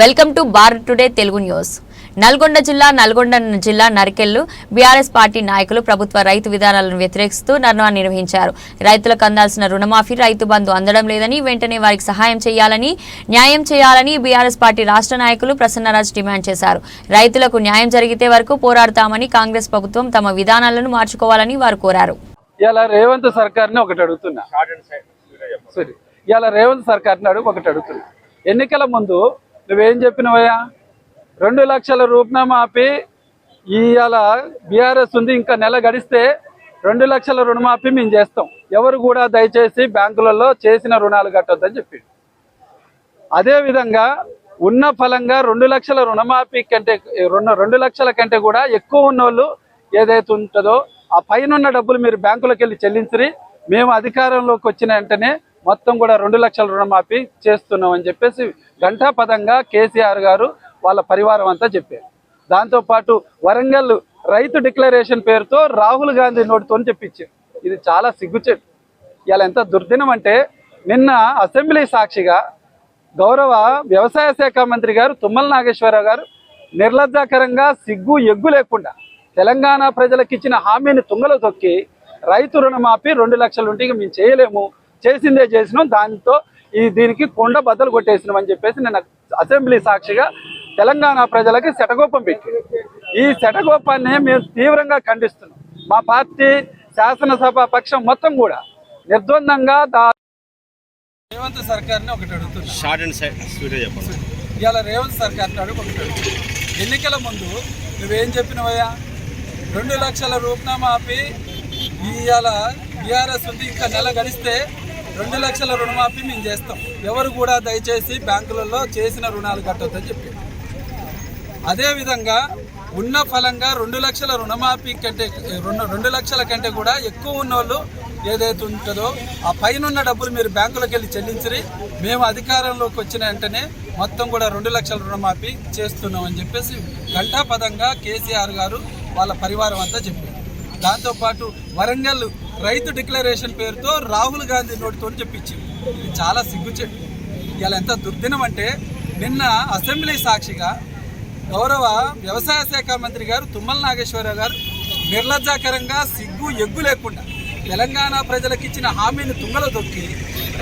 Welcome to Bharat today Telugu news. Nalgonda జిల్లా నల్గొండ జిల్లా నరికెళ్ళు BRS party నాయకులు ప్రభుత్వ రైతు విధానాలను వ్యతిరేకిస్తూ ధర్నా నిర్వహించారు. రైతులకు అందాల్సిన రుణమాఫీ రైతు బంధు అందడం లేదని వెంటనే వారికి సహాయం చేయాలని న్యాయం చేయాలని బీఆర్ఎస్ పార్టీ రాష్ట్ర నాయకులు ప్రసన్నరాజ్ డిమాండ్ చేశారు. రైతులకు న్యాయం జరిగితే వరకు పోరాడతామని కాంగ్రెస్ ప్రభుత్వం తమ విధానాలను మార్చుకోవాలని వారు కోరారు. ఇలా రేవంత్ సర్కార్ని ఒకటి అడుగుతున్నా. సరే ఇలా రేవంత్ సర్కార్ని అడుగు ఒకటి అడుగుతున్నా. ఎన్నికల ముందు నువ్వేం చెప్పినవయ్యా? రెండు లక్షల రూపనామా ఆపి ఇవాళ బీఆర్ఎస్ ఉంది ఇంకా నెల గడిస్తే రెండు లక్షల రుణమాఫీ మేము చేస్తాం. ఎవరు కూడా దయచేసి బ్యాంకులలో చేసిన రుణాలు కట్టొద్దని చెప్పి అదేవిధంగా ఉన్న ఫలంగా రెండు లక్షల రుణమాఫీ కంటే రెండు రెండు లక్షల కంటే కూడా ఎక్కువ ఉన్నోళ్ళు ఏదైతే ఉంటుందో ఆ పైన ఉన్న డబ్బులు మీరు బ్యాంకులకు వెళ్ళి చెల్లించరి. మేము అధికారంలోకి వచ్చిన వెంటనే మొత్తం కూడా రెండు లక్షల రుణమాఫీ చేస్తున్నాం అని చెప్పేసి ఘంటాపదంగా కేసీఆర్ గారు వాళ్ళ పరివారం అంతా చెప్పారు. దాంతోపాటు వరంగల్ రైతు డిక్లరేషన్ పేరుతో రాహుల్ గాంధీ నోటితో చెప్పించారు ఇది చాలా సిగ్గుచెట్టు ఇలా ఎంత దుర్దినం అంటే నిన్న అసెంబ్లీ సాక్షిగా గౌరవ వ్యవసాయ శాఖ మంత్రి గారు తుమ్మల నాగేశ్వరరావు గారు నిర్లజ్జాకరంగా సిగ్గు ఎగ్గు లేకుండా తెలంగాణ ప్రజలకు ఇచ్చిన హామీని తుంగలో తొక్కి రైతు రుణమాఫీ రెండు లక్షలు ఉంటే మేము చేయలేము. చేసిందే చేసినాం. దాంతో ఈ దీనికి కొండ బద్దలు కొట్టేసినాం అని చెప్పేసి నేను అసెంబ్లీ సాక్షిగా తెలంగాణ ప్రజలకి శటగోపం పెట్టి ఈ శటగోపాన్ని మేము తీవ్రంగా ఖండిస్తున్నాం. మా పార్టీ శాసనసభ పక్షం మొత్తం కూడా నిర్ద్వందంగా రేవంత్ సర్కార్ని ఒకటి అడుగుతున్నా. షార్ట్ అండ్ స్వీట్ చెప్పండి. ఇవాళ రేవంత్ సర్కార్ అడుగు ఒకటి ఎన్నికల ముందు నువ్వేం చెప్పినవయ్యా? రెండు లక్షల రూపనామా ఆపి ఇవాళ బీఆర్ఎస్ ఉంది ఇంకా నెల గడిస్తే రెండు లక్షల రుణమాఫీ మేము చేస్తాం. ఎవరు కూడా దయచేసి బ్యాంకులలో చేసిన రుణాలు కట్టొద్దని చెప్పి. అదేవిధంగా ఉన్న ఫలంగా రెండు లక్షల రుణమాఫీ కంటే రెండు రెండు లక్షల కంటే కూడా ఎక్కువ ఉన్నోళ్ళు ఏదైతే ఉంటుందో ఆ పైన ఉన్న డబ్బులు మీరు బ్యాంకులకు వెళ్ళి చెల్లించరి. మేము అధికారంలోకి వచ్చిన వెంటనే మొత్తం కూడా రెండు లక్షల రుణమాఫీ చేస్తున్నాం అని చెప్పేసి ఘంటాపదంగా కేసీఆర్ గారు వాళ్ళ పరివారం అంతా చెప్పారు. దాంతోపాటు వరంగల్ రైతు డిక్లరేషన్ పేరుతో రాహుల్ గాంధీ నోటితో చెప్పించింది. ఇది చాలా సిగ్గుచెట్టు. ఇలా ఎంత దుర్దినం అంటే నిన్న అసెంబ్లీ సాక్షిగా గౌరవ వ్యవసాయ శాఖ మంత్రి గారు తుమ్మల నాగేశ్వరరావు గారు నిర్లజ్జాకరంగా సిగ్గు ఎగ్గు లేకుండా తెలంగాణ ప్రజలకు ఇచ్చిన హామీని తుంగల తొక్కి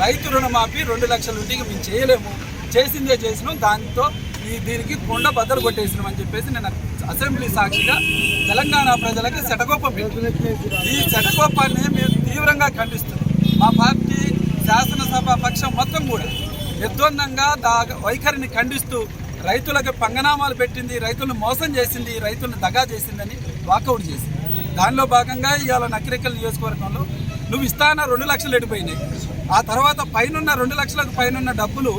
రైతు రుణమాఫీ రెండు లక్షల నుండి మేము చేయలేము. చేసిందే చేసినాం దాంతో ఈ దీనికి కొండ బద్దలు కొట్టేసినామని చెప్పేసి నేను అసెంబ్లీ సాక్షిగా తెలంగాణ ప్రజలకు శటకోపం పెట్టింది. ఈ శటకోపాన్ని మేము తీవ్రంగా ఖండిస్తున్నాం. మా పార్టీ శాసనసభ పక్షం మొత్తం కూడా నిర్ద్వందంగా దా వైఖరిని ఖండిస్తూ రైతులకు పంగనామాలు పెట్టింది రైతులను మోసం చేసింది రైతులను దగా చేసిందని వాకౌట్ చేసింది. దానిలో భాగంగా ఇవాళ నకిరేకల్ నియోజకవర్గంలో నువ్వు ఇస్తాన రెండు లక్షలు ఎడిపోయినాయి. ఆ తర్వాత పైనున్న రెండు లక్షలకు పైనున్న డబ్బులు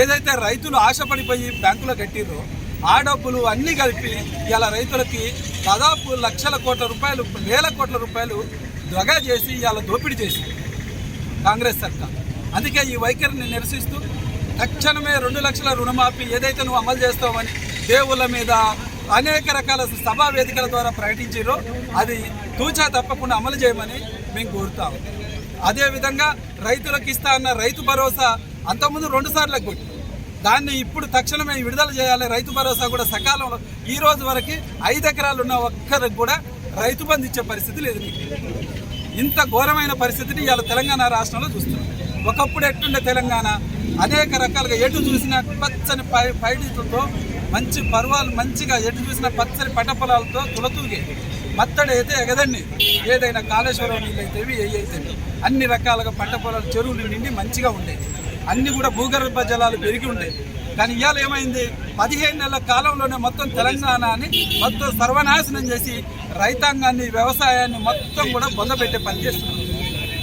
ఏదైతే రైతులు ఆశపడిపోయి బ్యాంకులో కట్టిరో ఆ డబ్బులు అన్నీ కలిపి ఇలా రైతులకి దాదాపు లక్షల కోట్ల రూపాయలు వేల కోట్ల రూపాయలు దొగ చేసి ఇలా దోపిడీ చేసింది కాంగ్రెస్ సర్కార్. అందుకే ఈ వైఖరిని నిరసిస్తూ తక్షణమే రెండు లక్షల రుణమాఫీ ఏదైతే నువ్వు అమలు చేస్తావని దేవుళ్ళ మీద అనేక రకాల సభా వేదికల ద్వారా ప్రకటించారో అది తూచా తప్పకుండా అమలు చేయమని మేము కోరుతాము అదేవిధంగా రైతులకు ఇస్తా అన్న రైతు భరోసా అంతకుముందు రెండు సార్లు కొట్టి దాన్ని ఇప్పుడు తక్షణమే విడుదల చేయాలి. రైతు భరోసా కూడా సకాలంలో ఈ రోజు వరకు ఐదు ఎకరాలు ఉన్న ఒక్కరికి కూడా రైతు బంధు ఇచ్చే పరిస్థితి లేదు ఇంత ఘోరమైన పరిస్థితిని ఇవాళ తెలంగాణ రాష్ట్రంలో చూస్తున్నాం. ఒకప్పుడు ఎట్టుండే తెలంగాణ? అనేక రకాలుగా ఎటు చూసిన పచ్చని పై పైడితో మంచి పర్వాలు మంచిగా ఎటు చూసిన పచ్చని పంట పొలాలతో తులతూగే. మత్తడి అయితే ఎగదండి. ఏదైనా కాళేశ్వరం నీళ్ళు అయితేవి ఏ అన్ని రకాలుగా పంట పొలాలు చెరువులు నిండి మంచిగా ఉండేది అన్ని కూడా భూగర్భ జలాలు పెరిగి ఉండేది కానీ ఇవాళ ఏమైంది? పదిహేను నెలల కాలంలోనే మొత్తం తెలంగాణని మొత్తం సర్వనాశనం చేసి రైతాంగాన్ని వ్యవసాయాన్ని మొత్తం కూడా బొందబెట్టే పని చేస్తున్నారు.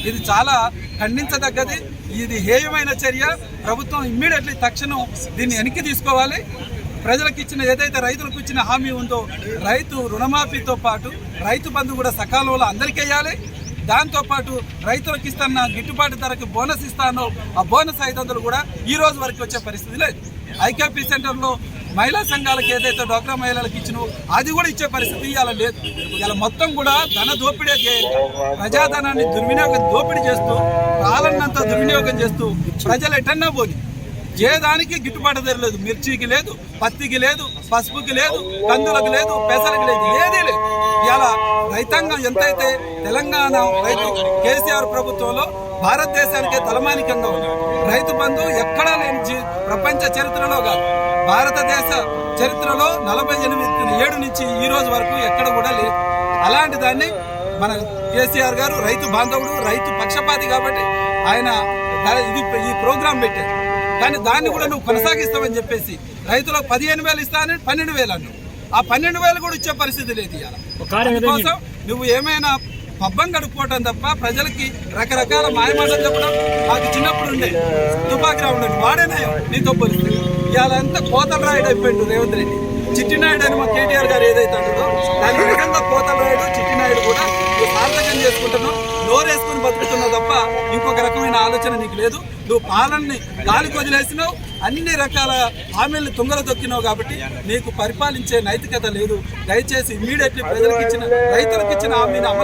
ఇది చాలా ఖండించదగ్గది. ఇది హేయమైన చర్య. ప్రభుత్వం ఇమ్మీడియట్లీ తక్షణం దీన్ని వెనక్కి తీసుకోవాలి. ప్రజలకు ఇచ్చిన ఏదైతే రైతులకు ఇచ్చిన హామీ ఉందో రైతు రుణమాఫీతో పాటు రైతు బంధు కూడా సకాలంలో అందరికీ వేయాలి. దాంతోపాటు రైతులకు ఇస్తున్న గిట్టుబాటు ధరకు బోనస్ ఇస్తానో ఆ బోనస్ ఐదు వందలు కూడా ఈ రోజు వరకు వచ్చే పరిస్థితి లేదు. ఐకేపీ సెంటర్లో మహిళా సంఘాలకు ఏదైతే డోక్రా మహిళలకు ఇచ్చినో అది కూడా ఇచ్చే పరిస్థితి ఇవాళ లేదు. ఇలా మొత్తం కూడా ధన దోపిడీ ప్రజాధనాన్ని దుర్వినియోగం దోపిడీ చేస్తూ కాలన్నంతా దుర్వినియోగం చేస్తూ ప్రజలు ఎటన్నా పోని ఏ దానికి గిట్టుబాటు ధర లేదు? మిర్చికి లేదు పత్తికి లేదు పసుపుకి లేదు కందులకు లేదు పెసలకు లేదు ఏదీ లేదు. ఇలా రైతాంగం ఎంతైతే తెలంగాణ రైతు కేసీఆర్ ప్రభుత్వంలో భారతదేశానికే తలమానికంగా ఉంది. రైతు బంధు ఎక్కడా లేని ప్రపంచ చరిత్రలో కాదు. భారతదేశ చరిత్రలో నలభై ఎనిమిది ఏడు నుంచి ఈ రోజు వరకు ఎక్కడ కూడా లేదు అలాంటి దాన్ని మన కేసీఆర్ గారు రైతు బాంధవుడు రైతు పక్షపాతి కాబట్టి ఆయన ఇది ఈ ప్రోగ్రాం పెట్టారు. కానీ దాన్ని కూడా నువ్వు కొనసాగిస్తావని చెప్పేసి రైతులకు పదిహేను వేలు ఇస్తానని పన్నెండు వేలు అన్నావు. ఆ పన్నెండు వేలు కూడా ఇచ్చే పరిస్థితి లేదు ఇవాళ నువ్వు ఏమైనా పబ్బం గడుపుకోవటం తప్ప ప్రజలకి రకరకాల మాయమాటలు చెప్పడం మాకు చిన్నప్పుడు ఉండే. తుపాకి ఉండేది వాడేనాయం నీతో పోలిస్తే. ఇవాళ అంతా కోతల రాయుడు అయిపోయిండు రేవంత్ రెడ్డి. చిట్టినాయుడు అని మా కేటీఆర్ గారు ఏదైతే అంటాడో దానికి నిజంగా కోతల రాయుడు చిట్టినాయుడు కూడా నువ్వు సార్థకం చేసుకుంటున్నావు నోరేసుకుని బతుకుతున్నావు తప్ప ఇంకొక రకమైన ఆలోచన నీకు లేదు. నువ్వు పాలనని గాలికి వదిలేసినావు అన్ని రకాల హామీలను తుంగలు తొక్కినావు కాబట్టి నీకు పరిపాలించే నైతికత లేదు. దయచేసి ఇమీడియట్లీ ప్రజలకు ఇచ్చిన రైతులకు ఇచ్చిన హామీని అమలు